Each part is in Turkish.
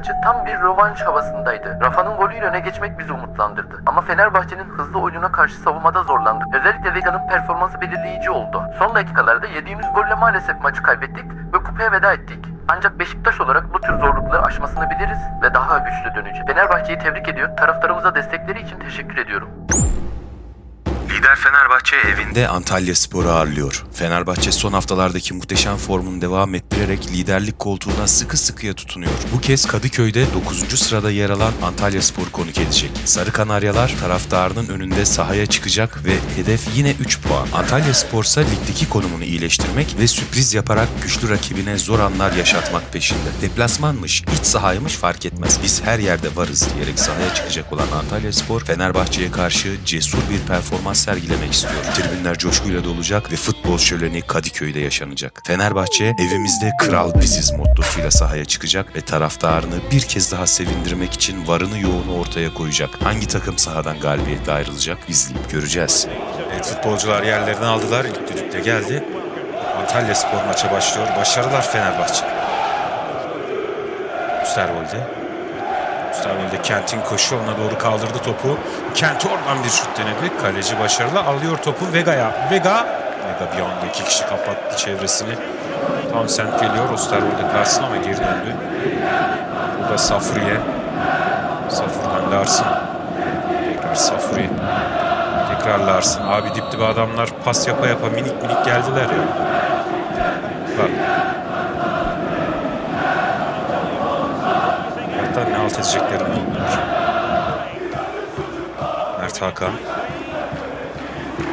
maçı tam bir rövanş havasındaydı. Rafa'nın golüyle öne geçmek bizi umutlandırdı. Ama Fenerbahçe'nin hızlı oyununa karşı savunmada zorlandık. Özellikle Vega'nın performansı belirleyici oldu. Son dakikalarda yediğimiz golle maalesef maçı kaybettik ve kupaya veda ettik. Ancak Beşiktaş olarak bu tür zorlukları aşmasını biliriz ve daha güçlü döneceğiz. Fenerbahçe'yi tebrik ediyor, taraftarımıza destekleri için teşekkür ediyorum. Lider Fenerbahçe evinde Antalya Spor'u ağırlıyor. Fenerbahçe son haftalardaki muhteşem formunu devam ettirerek liderlik koltuğuna sıkı sıkıya tutunuyor. Bu kez Kadıköy'de 9. sırada yer alan Antalya Spor konuk edecek. Sarı Kanaryalar taraftarının önünde sahaya çıkacak ve hedef yine 3 puan. Antalya Spor ise ligdeki konumunu iyileştirmek ve sürpriz yaparak güçlü rakibine zor anlar yaşatmak peşinde. Deplasmanmış, iç sahaymış fark etmez. Biz her yerde varız diyerek sahaya çıkacak olan Antalya Spor, Fenerbahçe'ye karşı cesur bir performans sergilemek istiyor. Tribünler coşkuyla dolacak ve futbol şöleni Kadıköy'de yaşanacak. Fenerbahçe evimizde kral biziz mottosuyla sahaya çıkacak ve taraftarını bir kez daha sevindirmek için varını yoğunu ortaya koyacak. Hangi takım sahadan galibiyetle ayrılacak izleyip göreceğiz. Evet futbolcular yerlerini aldılar. İlk düdük de geldi. Antalya Spor maça başlıyor. Başarılar Fenerbahçe. Üsterwolde. Üsterwolde Kent'in koşu onunla doğru kaldırdı topu. Kent oradan bir şut denedi. Kaleci başarılı. Alıyor topu Vega'ya. Vega. Vega bir anda iki kişi kapattı çevresini. Townsend geliyor. Osterwolde karşısına ama geri döndü. Burada Safri'ye. Safur'dan Larson. Tekrar Safri. Tekrar Larson. Abi dip dibe adamlar pas yapa yapa minik minik geldiler ya. Bak. Hatta ne alt edeceklerini bilmiyor. Mert Hakan.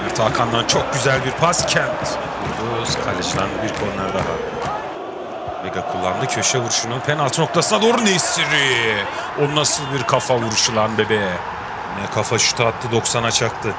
Mert Hakan'dan çok güzel bir pas. Kent. Yıldız kaleciden bir korner daha. Vega kullandı köşe vuruşunu. Penaltı noktasına doğru Nesiri. O nasıl bir kafa vuruşu lan bebe. Ne kafa şutu attı 90'a çaktı.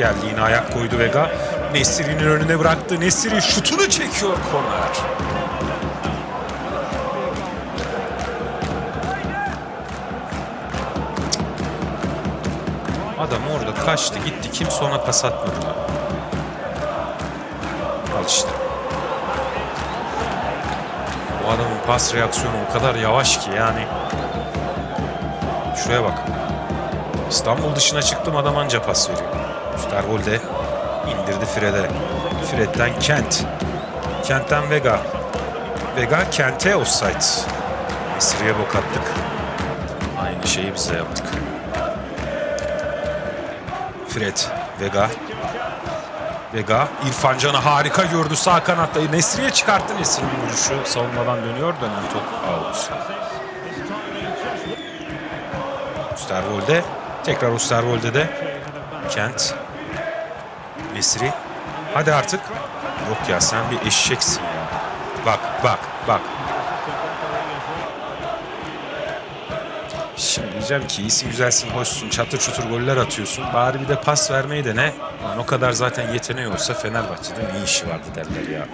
Geldi yine ayak koydu Vega. Nesiri'nin önüne bıraktı. Nesiri şutunu çekiyor korner. Adam orada kaçtı gitti. Kimse ona pas atmadı. Al işte. Bu adamın pas reaksiyonu o kadar yavaş ki yani. Şuraya bak. İstanbul dışına çıktım adam anca pas veriyor. Stervolde indirdi Fred'e. Fred'den Kent. Kent'ten Vega. Vega Kent'e offside. Esri'ye bok attık. Aynı şeyi bize yaptık. Fred, Vega. Vega, İrfan Can'ı harika gördü sağ kanatta. Nesri'ye çıkarttı Nesri'nin vuruşu. Savunmadan dönüyor. Dönen top out. Osterwolde. Tekrar Osterwolde'de. Kent. Nesri. Hadi artık. Yok ya sen bir eşeksin ya. Bak bak bak. Şimdi diyeceğim ki iyisi güzelsin, hoşsun, çatır çutur goller atıyorsun. Bari bir de pas vermeyi de ne? Lan o kadar zaten yeteneği olsa Fenerbahçe'de ne işi vardı derler ya.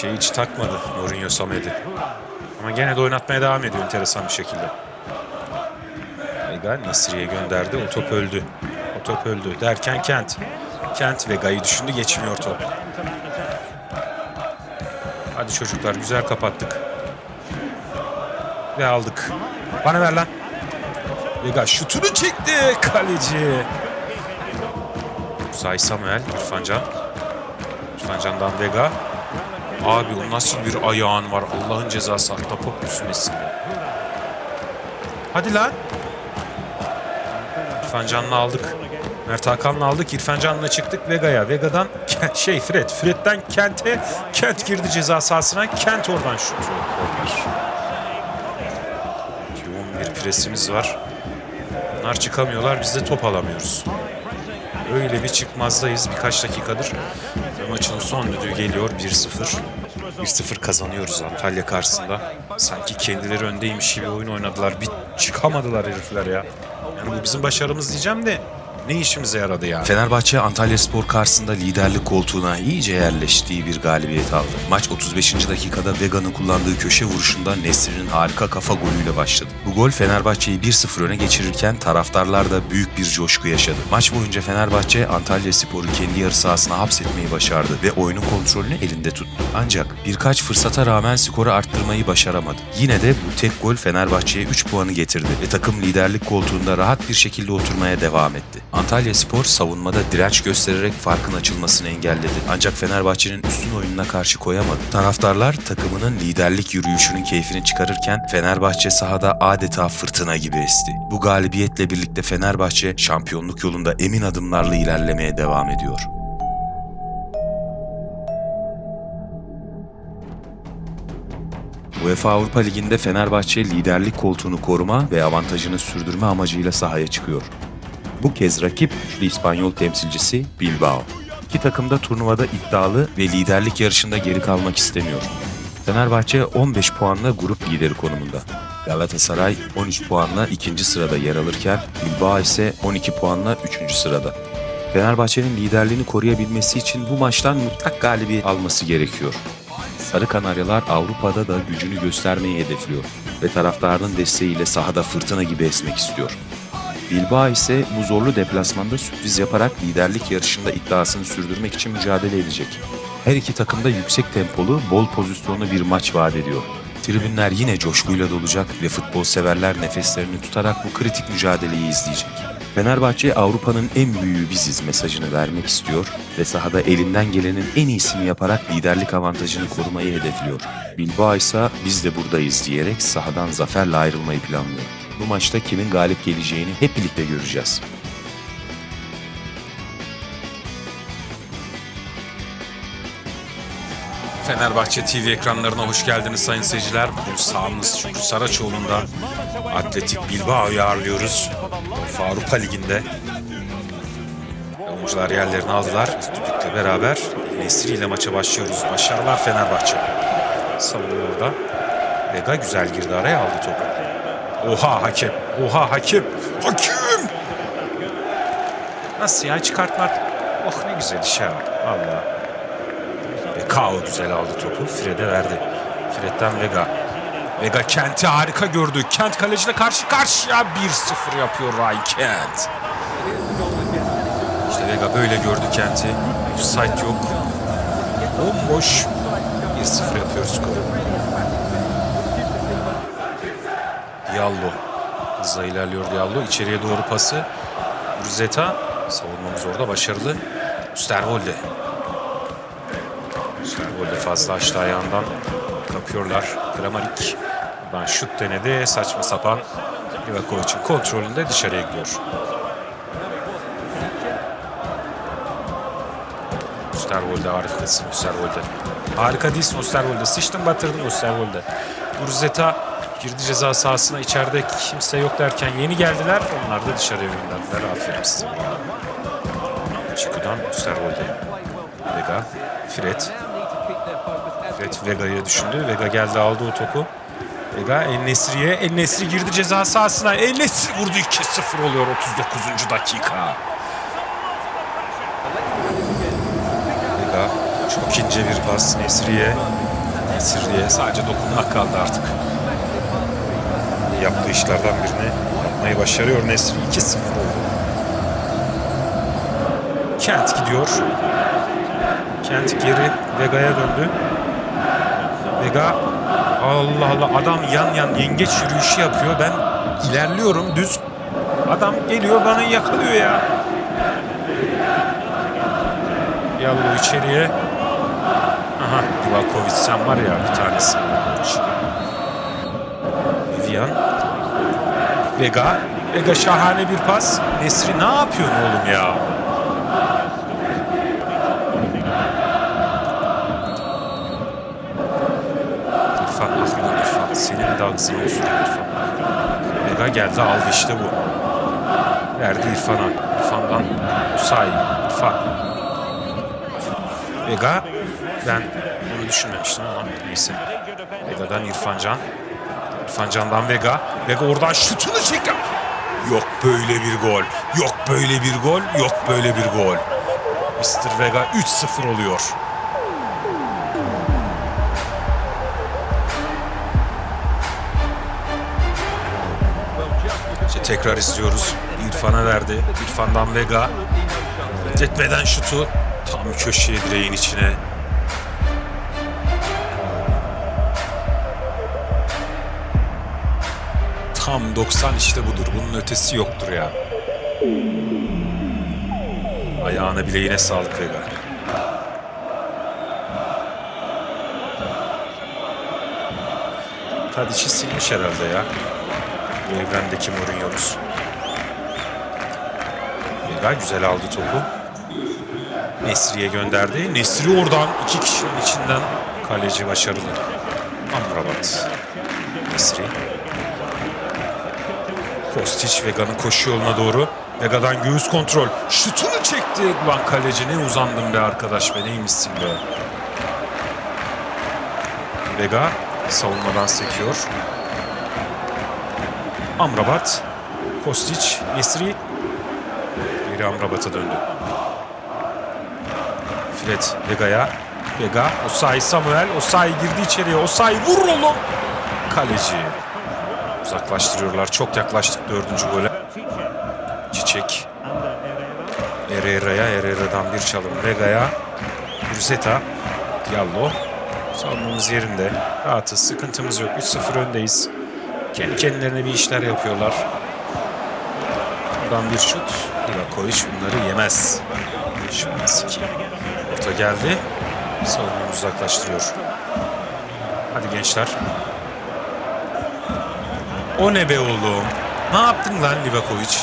Şey hiç takmadı Mourinho Samed'i. Ama gene de oynatmaya devam ediyor enteresan bir şekilde. Vega Nesri'ye gönderdi. O top öldü. O top öldü. Derken Kent. Kent Vega'yı düşündü. Geçmiyor top. Hadi çocuklar güzel kapattık. Ve aldık. Bana ver lan. Vega şutunu çekti. Kaleci. Say Samuel. İrfan Can. İrfan Can'dan Vega. Abi o nasıl bir ayağın var. Allah'ın cezası. Ahtapot ya? Hadi lan. İrfan Can'la aldık. Mert Hakan'la aldık. İrfan Can'la çıktık Vega'ya. Vega'dan şey Fred. Fred'den Kent'e. Kent girdi ceza sahasına. Kent oradan şut. Yoğun bir presimiz var. Bunlar çıkamıyorlar biz de top alamıyoruz. Öyle bir çıkmazdayız birkaç dakikadır. Maçın son düdüğü geliyor 1-0. 1-0 kazanıyoruz Antalya karşısında. Sanki kendileri öndeymiş gibi oyun oynadılar. Bir çıkamadılar herifler ya. Yani bu bizim başarımız diyeceğim de ne işimize yaradı ya? Fenerbahçe Antalya Spor karşısında liderlik koltuğuna iyice yerleştiği bir galibiyet aldı. Maç 35. dakikada Vega'nın kullandığı köşe vuruşunda Nesri'nin harika kafa golüyle başladı. Bu gol Fenerbahçe'yi 1-0 öne geçirirken taraftarlar da büyük bir coşku yaşadı. Maç boyunca Fenerbahçe Antalya Spor'u kendi yarı sahasına hapsetmeyi başardı ve oyunun kontrolünü elinde tuttu. Ancak birkaç fırsata rağmen skoru arttırmayı başaramadı. Yine de bu tek gol Fenerbahçe'ye 3 puanı getirdi ve takım liderlik koltuğunda rahat bir şekilde oturmaya devam etti. Antalya Spor savunmada direnç göstererek farkın açılmasını engelledi. Ancak Fenerbahçe'nin üstün oyununa karşı koyamadı. Taraftarlar takımının liderlik yürüyüşünün keyfini çıkarırken Fenerbahçe sahada adeta fırtına gibi esti. Bu galibiyetle birlikte Fenerbahçe şampiyonluk yolunda emin adımlarla ilerlemeye devam ediyor. UEFA Avrupa Ligi'nde Fenerbahçe liderlik koltuğunu koruma ve avantajını sürdürme amacıyla sahaya çıkıyor. Bu kez rakip güçlü İspanyol temsilcisi Bilbao. İki takım da turnuvada iddialı ve liderlik yarışında geri kalmak istemiyor. Fenerbahçe 15 puanla grup lideri konumunda. Galatasaray 13 puanla ikinci sırada yer alırken Bilbao ise 12 puanla üçüncü sırada. Fenerbahçe'nin liderliğini koruyabilmesi için bu maçtan mutlak galibiyet alması gerekiyor. Sarı Kanaryalar Avrupa'da da gücünü göstermeyi hedefliyor ve taraftarının desteğiyle sahada fırtına gibi esmek istiyor. Bilbao ise bu zorlu deplasmanda sürpriz yaparak liderlik yarışında iddiasını sürdürmek için mücadele edecek. Her iki takım da yüksek tempolu, bol pozisyonlu bir maç vaat ediyor. Tribünler yine coşkuyla dolacak ve futbol severler nefeslerini tutarak bu kritik mücadeleyi izleyecek. Fenerbahçe Avrupa'nın en büyüğü biziz mesajını vermek istiyor ve sahada elinden gelenin en iyisini yaparak liderlik avantajını korumayı hedefliyor. Bilbao ise biz de buradayız diyerek sahadan zaferle ayrılmayı planlıyor. Bu maçta kimin galip geleceğini hep birlikte göreceğiz. Fenerbahçe TV ekranlarına hoş geldiniz sayın seyirciler. Bugün sahamız Şükrü Saraçoğlu'nda Atletik Bilbao'yu ağırlıyoruz. Avrupa Ligi'nde. Oyuncular yerlerini aldılar. Düdükle beraber Nesri ile maça başlıyoruz. Başarılar Fenerbahçe. Savunuyor orada. Vega güzel girdi araya aldı topu. Oha hakem. Oha hakem. Hakem. Nasıl ya çıkartmak? Oh ne güzel iş ya. Valla. Ve Kao güzel aldı topu. Fred'e verdi. Fred'den Vega. Vega Kent'i harika gördü. Kent kaleciyle karşı karşıya 1-0 yapıyor Ray Kent. İşte Vega böyle gördü Kent'i. Offside yok. Bomboş. 1-0 yapıyor skoru. Diallo. Hızla ilerliyor Diallo. İçeriye doğru pası. Ruzeta. Savunmamız orada başarılı. Üsterwolde. Üsterwolde fazla açtı ayağından. Kapıyorlar. Kramarik. Buradan şut denedi. Saçma sapan. Livakovic'in kontrolünde dışarıya gidiyor. Osterwolde harikasın Osterwolde. Harika değilsin Osterwolde. Sıçtın batırdın Osterwolde. Ruzeta girdi ceza sahasına içeride kimse yok derken yeni geldiler. Onlar da dışarıya gönderdiler. Aferin size. Çiku'dan Osterwolde. Vega. Fred. Fred Vega'yı düşündü. Vega geldi aldı o topu. Vega El Nesri'ye. El Nesri girdi ceza sahasına. El Nesri vurdu 2-0 oluyor 39. dakika. Vega çok ince bir pas Nesri'ye. Nesri'ye sadece dokunmak kaldı artık. Yaptığı işlerden birini yapmayı başarıyor Nesri. 2-0 oldu. Kent gidiyor. Kent geri Vega'ya döndü. Vega Allah Allah adam yan yan yengeç yürüyüşü yapıyor. Ben ilerliyorum düz. Adam geliyor bana yakalıyor ya. Yallo içeriye. Aha Divakovic sen var ya bir tanesi. Vega. Vega şahane bir pas. Nesri ne yapıyorsun oğlum ya? İrfan, lan İrfan. Senin de olsun İrfan. Vega geldi aldı işte bu. Verdi İrfan'a. İrfan'dan Usay. İrfan. Vega. Ben bunu düşünmemiştim ama neyse. Vega'dan İrfancan. İrfancan'dan Vega. Vega oradan şutunu çekiyor. Yok böyle bir gol. Yok böyle bir gol. Yok böyle bir gol. Mr. Vega 3-0 oluyor. İşte tekrar izliyoruz. İrfan'a verdi. İrfan'dan Vega. Etmeden şutu tam köşeye direğin içine. Tam 90 işte budur. Bunun ötesi yoktur ya. Ayağına bileğine sağlık Vega. Tadic'i silmiş herhalde ya. Bu evrendeki Mourinho'muz. Vega güzel aldı topu. Nesri'ye gönderdi. Nesri oradan iki kişinin içinden kaleci başarılı. Amrabat. Nesri. Kostic Vega'nın koşu yoluna doğru. Vega'dan göğüs kontrol. Şutunu çekti. Lan kaleci ne uzandım be arkadaş be neymişsin be. Vega savunmadan sekiyor. Amrabat. Kostic. Nesri. Geri Amrabat'a döndü. Fred Vega'ya. Vega. Osay Samuel. Osay girdi içeriye. Osay vur oğlum. Kaleci. Uzaklaştırıyorlar. Çok yaklaştık dördüncü gole. Çiçek. Herrera'ya. Herrera'dan bir çalım. Vega'ya. Bruseta. Diallo. Savunmamız yerinde. Rahatız. Sıkıntımız yok. 3-0 öndeyiz. Kendi kendilerine bir işler yapıyorlar. Buradan bir şut. Livakovic bunları yemez. Şimanski. Orta geldi. Savunmayı uzaklaştırıyor. Hadi gençler. O ne be oğlum? Ne yaptın lan Livakovic?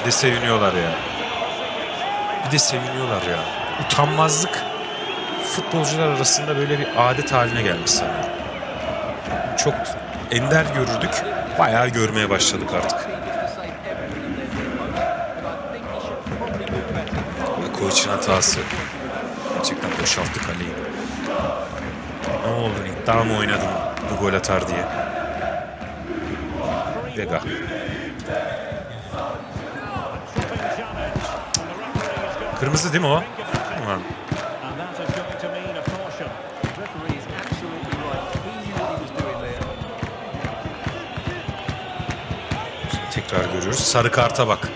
Bir de seviniyorlar ya. Bir de seviniyorlar ya. Utanmazlık futbolcular arasında böyle bir adet haline gelmiş sanıyorum. Çok ender görürdük. Bayağı görmeye başladık artık. Livakovic'in hatası. Gerçekten boşalttı kaleyi. Ne oldu? İddia mı oynadın bu gol atar diye? Vega. Kırmızı değil mi o? Ulan. Tekrar görüyoruz. Sarı karta bak.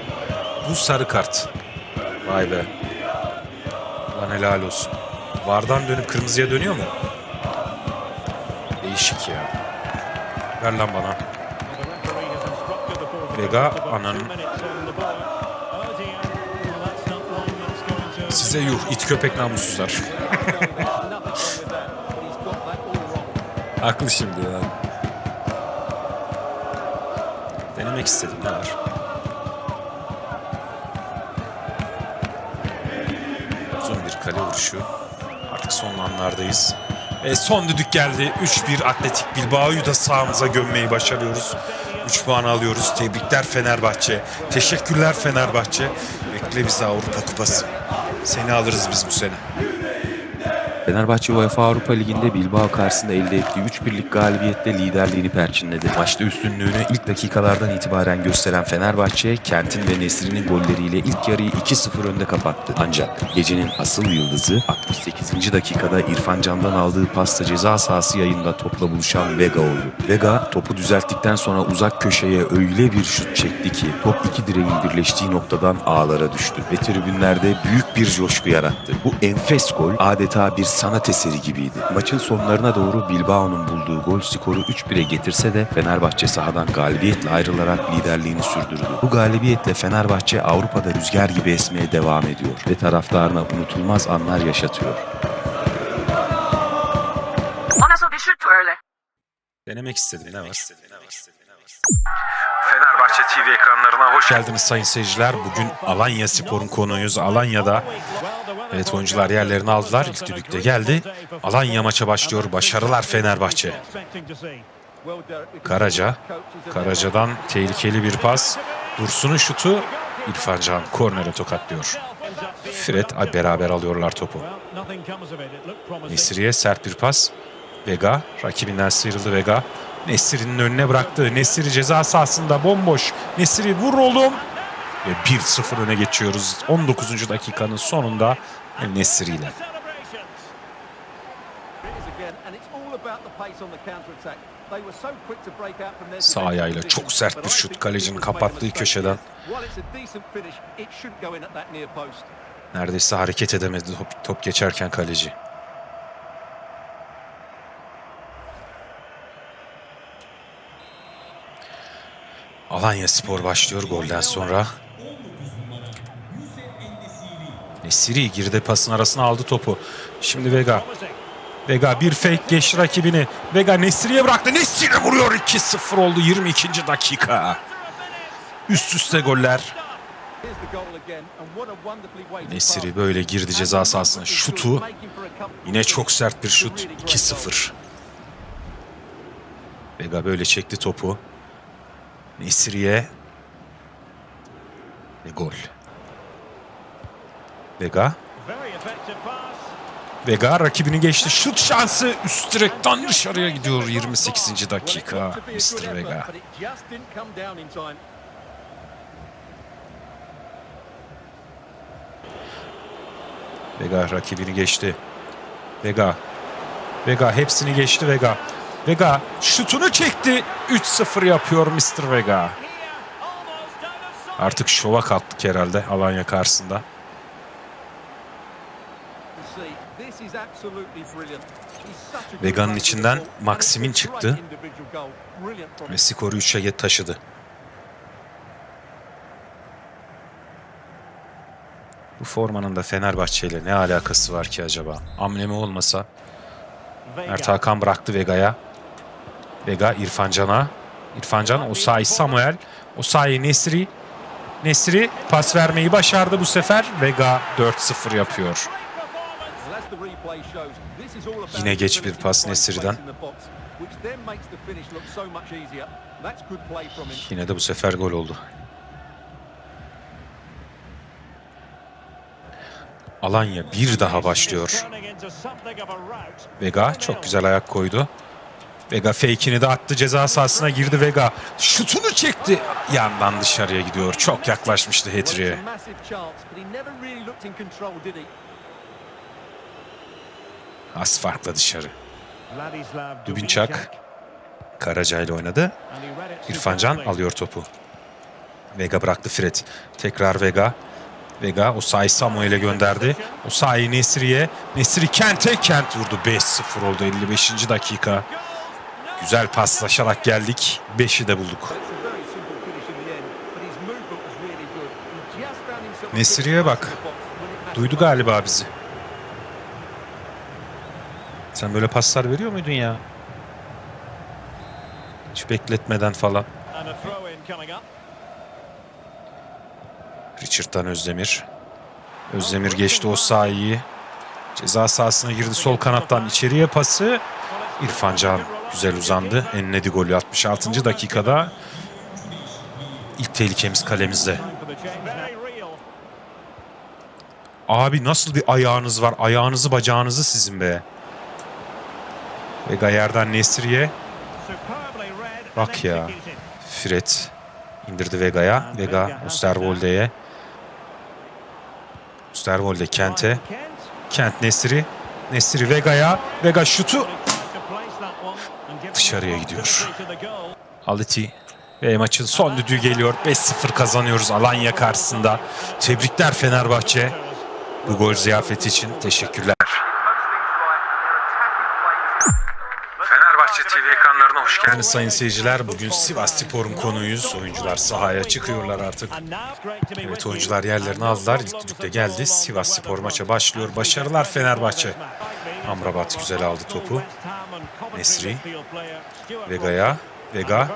Bu sarı kart. Vay be. Lan helal olsun. Vardan dönüp kırmızıya dönüyor mu? Değişik ya. Ver lan bana. About ananın. Size yuh it köpek namussuzlar. Haklı şimdi ya. Denemek istedim ne var? Uzun bir kale vuruşu. Artık son anlardayız. Ve son düdük geldi. 3-1 Atletik Bilbao'yu da sağımıza gömmeyi başarıyoruz. 3 puan alıyoruz. Tebrikler Fenerbahçe. Teşekkürler Fenerbahçe. Bekle bizi Avrupa Kupası. Seni alırız biz bu sene. Fenerbahçe UEFA Avrupa Ligi'nde Bilbao karşısında elde ettiği 3-1'lik galibiyetle liderliğini perçinledi. Maçta üstünlüğünü ilk dakikalardan itibaren gösteren Fenerbahçe, Kent'in ve Nesri'nin golleriyle ilk yarıyı 2-0 önde kapattı. Ancak gecenin asıl yıldızı 68. dakikada İrfan Can'dan aldığı pasta ceza sahası yayında topla buluşan Vega oldu. Vega topu düzelttikten sonra uzak köşeye öyle bir şut çekti ki top iki direğin birleştiği noktadan ağlara düştü ve tribünlerde büyük bir coşku yarattı. Bu enfes gol adeta bir sanat eseri gibiydi. Maçın sonlarına doğru Bilbao'nun bulduğu gol skoru 3-1'e getirse de Fenerbahçe sahadan galibiyetle ayrılarak liderliğini sürdürdü. Bu galibiyetle Fenerbahçe Avrupa'da rüzgar gibi esmeye devam ediyor ve taraftarına unutulmaz anlar yaşatıyor. O nasıl bir şuttu öyle? Denemek istedim ne var? Fenerbahçe TV ekranlarına hoş geldiniz sayın seyirciler. Bugün Alanya Spor'un konuğuyuz. Alanya'da evet oyuncular yerlerini aldılar. İlk düdük de geldi. Alanya maça başlıyor. Başarılar Fenerbahçe. Karaca. Karaca'dan tehlikeli bir pas. Dursun'un şutu İrfan Can kornere tokatlıyor. Fred beraber alıyorlar topu. Nesiri'ye sert bir pas. Vega rakibinden sıyrıldı Vega. Nesiri'nin önüne bıraktı. Nesiri ceza sahasında bomboş. Nesiri vur oğlum. Ve 1-0 öne geçiyoruz. 19. dakikanın sonunda Nesiri ile. Sağ ayağıyla çok sert bir şut kalecinin kapattığı köşeden. Neredeyse hareket edemedi top, top geçerken kaleci. Alanya Spor başlıyor golden sonra. Nesiri girdi pasın arasına aldı topu. Şimdi Vega. Vega bir fake geçti rakibini. Vega Nesiri'ye bıraktı. Nesiri vuruyor 2-0 oldu 22. dakika. Üst üste goller. Pass. böyle girdi ceza sahasına. Şutu Yine çok sert bir şut. 2-0. Vega böyle çekti topu. Nesiri'ye. Ve gol. Vega. Vega rakibini geçti. Şut şansı üst direkten dışarıya gidiyor 28. Well, it dakika. Mr. Vega. Vega rakibini geçti. Vega. Vega hepsini geçti Vega. Vega şutunu çekti. 3-0 yapıyor Mr. Vega. Artık şova kalktık herhalde Alanya karşısında. Vega'nın içinden Maximin çıktı. Ve skoru 3'e taşıdı. Bu formanın da Fenerbahçe ile ne alakası var ki acaba? Amnemi olmasa. Mert Hakan bıraktı Vega'ya. Vega İrfan Can'a. İrfan Can Osayi Samuel. Osayi Nesri. Nesri pas vermeyi başardı bu sefer. Vega 4-0 yapıyor. Yine geç bir pas him. Yine de bu sefer gol oldu. Alanya bir daha başlıyor. Vega çok güzel ayak koydu. Vega fake'ini de attı ceza sahasına girdi Vega. Şutunu çekti. Yandan dışarıya gidiyor. Çok yaklaşmıştı Hetri'ye. Az farkla dışarı. Dubinçak Karaca ile oynadı. İrfan Can alıyor topu. Vega bıraktı Fred. Tekrar Vega. Vega Osayi Samuel'e gönderdi. Osayi Nesri'ye. Nesri Kent'e. Kent vurdu. 5-0 oldu 55. dakika. Güzel paslaşarak geldik. 5'i de bulduk. Nesri'ye bak. Duydu galiba bizi. Sen böyle paslar veriyor muydun ya? Hiç bekletmeden falan. Richard'dan Özdemir. Özdemir geçti o sahiyi. Ceza sahasına girdi sol kanattan içeriye pası. İrfan Can güzel uzandı. Ennedi golü 66. dakikada. İlk tehlikemiz kalemizde. Abi nasıl bir ayağınız var? Ayağınızı bacağınızı sizin be. Vega yerden Nesri'ye. Bak ya. Fred indirdi Vega'ya. Vega Osterwolde'ye. Osterwolde Kent'e. Kent. Nesri. Nesri Vega'ya. Vega şutu Dışarıya gidiyor. Aliti ve maçın son düdüğü geliyor. 5-0 kazanıyoruz Alanya karşısında. Tebrikler Fenerbahçe. Bu gol ziyafeti için teşekkürler. Hoş geldiniz sayın seyirciler. Bugün Sivas Spor'un konuyuz. Oyuncular sahaya çıkıyorlar artık. Evet oyuncular yerlerini aldılar. İlk düdük de geldi. Sivas Spor maça başlıyor. Başarılar Fenerbahçe. Amrabat güzel aldı topu. Nesri. Vega'ya. Vega.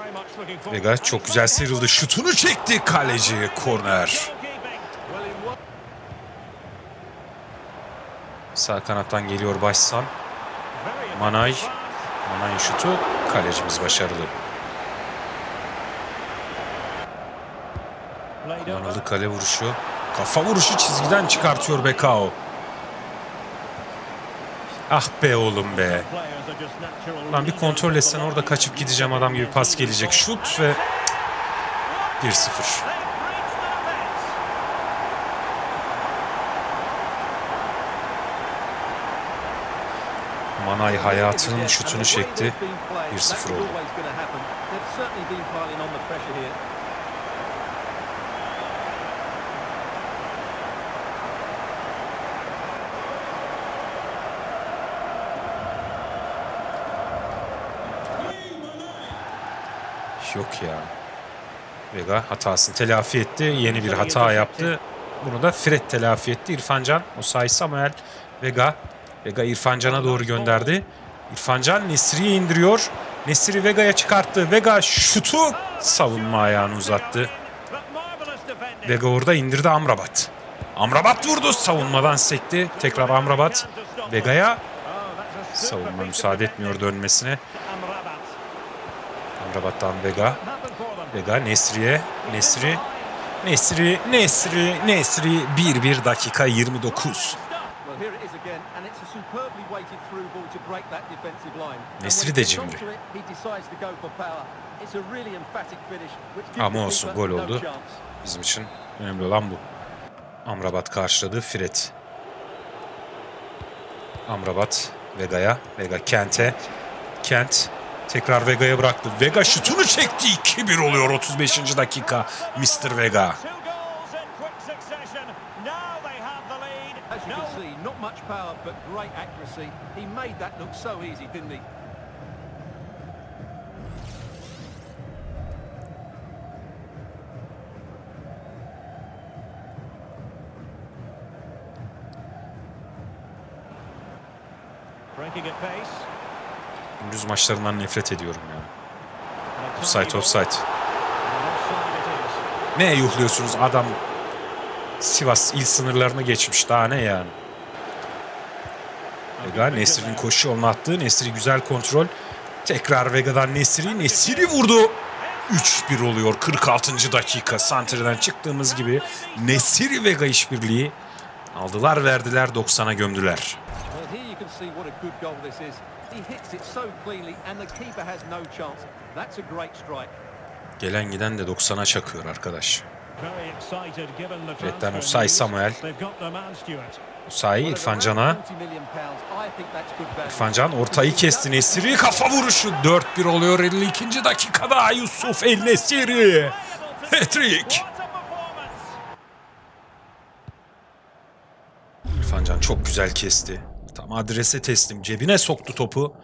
Vega çok güzel sıyrıldı. Şutunu çekti kaleci. Korner. Sağ kanattan geliyor Başsan. Manay. Manay'ın şutu. Kalecimiz başarılı. Kullanıldı kale vuruşu. Kafa vuruşu çizgiden çıkartıyor Bekao. Ah be oğlum be. Lan bir kontrol etsen orada kaçıp gideceğim adam gibi pas gelecek. Şut ve 1-0. Manay hayatının şutunu çekti. 1-0 oldu. Yok ya. Vega hatasını telafi etti. Yeni bir hata yaptı. Bunu da Fred telafi etti. İrfancan, Osay Samuel, Vega. Vega İrfancan'a doğru gönderdi. İrfancan Nesri'ye indiriyor. Nesri Vega'ya çıkarttı. Vega şutu savunma ayağını uzattı. Vega orada indirdi Amrabat. Amrabat vurdu. Savunmadan sekti. Tekrar Amrabat. Vega'ya savunma müsaade etmiyor dönmesine. Amrabat. Amrabat'tan Vega. Vega Nesri'ye. Nesri. Nesri, Nesri, Nesri 1-1 dakika 29. Nesri de cimri. Ama olsun, gol oldu. Bizim için önemli olan bu. Amrabat karşıladı Fred. Amrabat Vega'ya. Vega Kent'e. Kent tekrar Vega'ya bıraktı. Vega şutunu çekti. 2-1 oluyor 35. dakika. Mr. Vega. Power, but great accuracy. He made that look so easy, didn't he? Breaking at pace. Gündüz maçlarından nefret ediyorum ya. Offside offside. Ne yuhluyorsunuz adam Sivas il sınırlarını geçmiş daha ne yani. Vega Nesri'nin koşu yoluna attı. Nesri güzel kontrol. Tekrar Vega'dan Nesri. Nesri vurdu. 3-1 oluyor 46. dakika. Santreden çıktığımız gibi Nesri Vega işbirliği aldılar verdiler 90'a gömdüler. Gelen giden de 90'a çakıyor arkadaş. Transfer Usay. Samuel. Usayi İrfan Can'a. 40 million pounds. I think that's good value. İrfan Can ortayı kesti Nesiri. Kafa vuruşu 4-1 oluyor 52. dakikada Yusuf El Nesiri. Hat-trick. İrfan Can çok güzel kesti. Tam adrese teslim. Cebine soktu topu.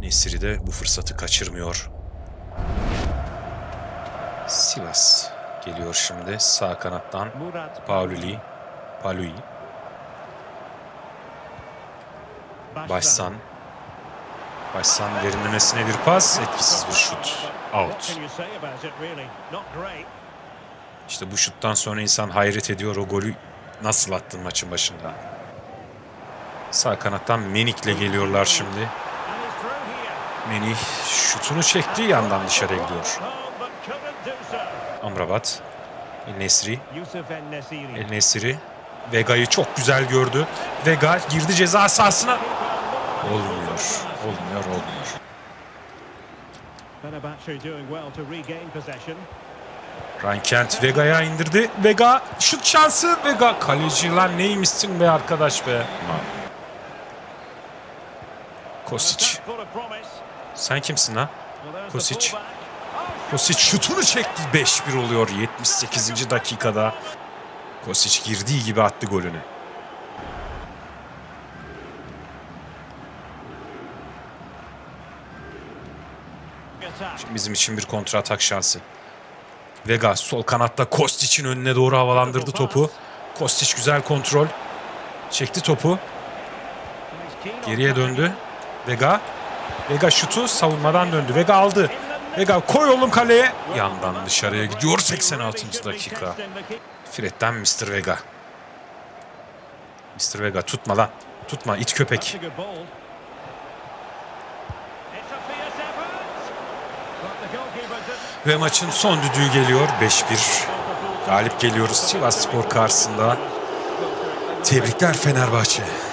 Nesiri de bu fırsatı kaçırmıyor. Sivas geliyor şimdi sağ kanattan. Paululi. Palui. Başsan. Başsan derinlemesine bir pas. Etkisiz bir şut. Out. İşte bu şuttan sonra insan hayret ediyor o golü nasıl attın maçın başında. Sağ kanattan Menik'le geliyorlar şimdi. Menih şutunu çekti yandan dışarıya gidiyor. Amrabat. El Nesri. El Nesri. Vega'yı çok güzel gördü. Vega girdi ceza sahasına. Olmuyor. Olmuyor, olmuyor. Fenerbahçe doing well to regain possession. Ryan Kent Vega'ya indirdi. Vega şut şansı. Vega kaleci lan neymişsin be arkadaş be. Kosic. Sen kimsin the Kosic. Kosic şutunu çekti. 5-1 oluyor 78. dakikada. Kosic girdiği gibi attı golünü. Attack. Bizim için bir kontra atak şansı. Vega sol kanatta Kostic'in önüne doğru havalandırdı topu. Kostic güzel kontrol. Çekti topu. Geriye döndü. Vega. Vega şutu savunmadan döndü. Vega aldı. Vega koy oğlum kaleye. Yandan dışarıya gidiyor 86. dakika. Fred'den Mr. Vega. Mr. Vega tutma lan. Tutma it köpek. Ve maçın son düdüğü geliyor 5-1. Galip geliyoruz Sivas Spor karşısında. Tebrikler Fenerbahçe.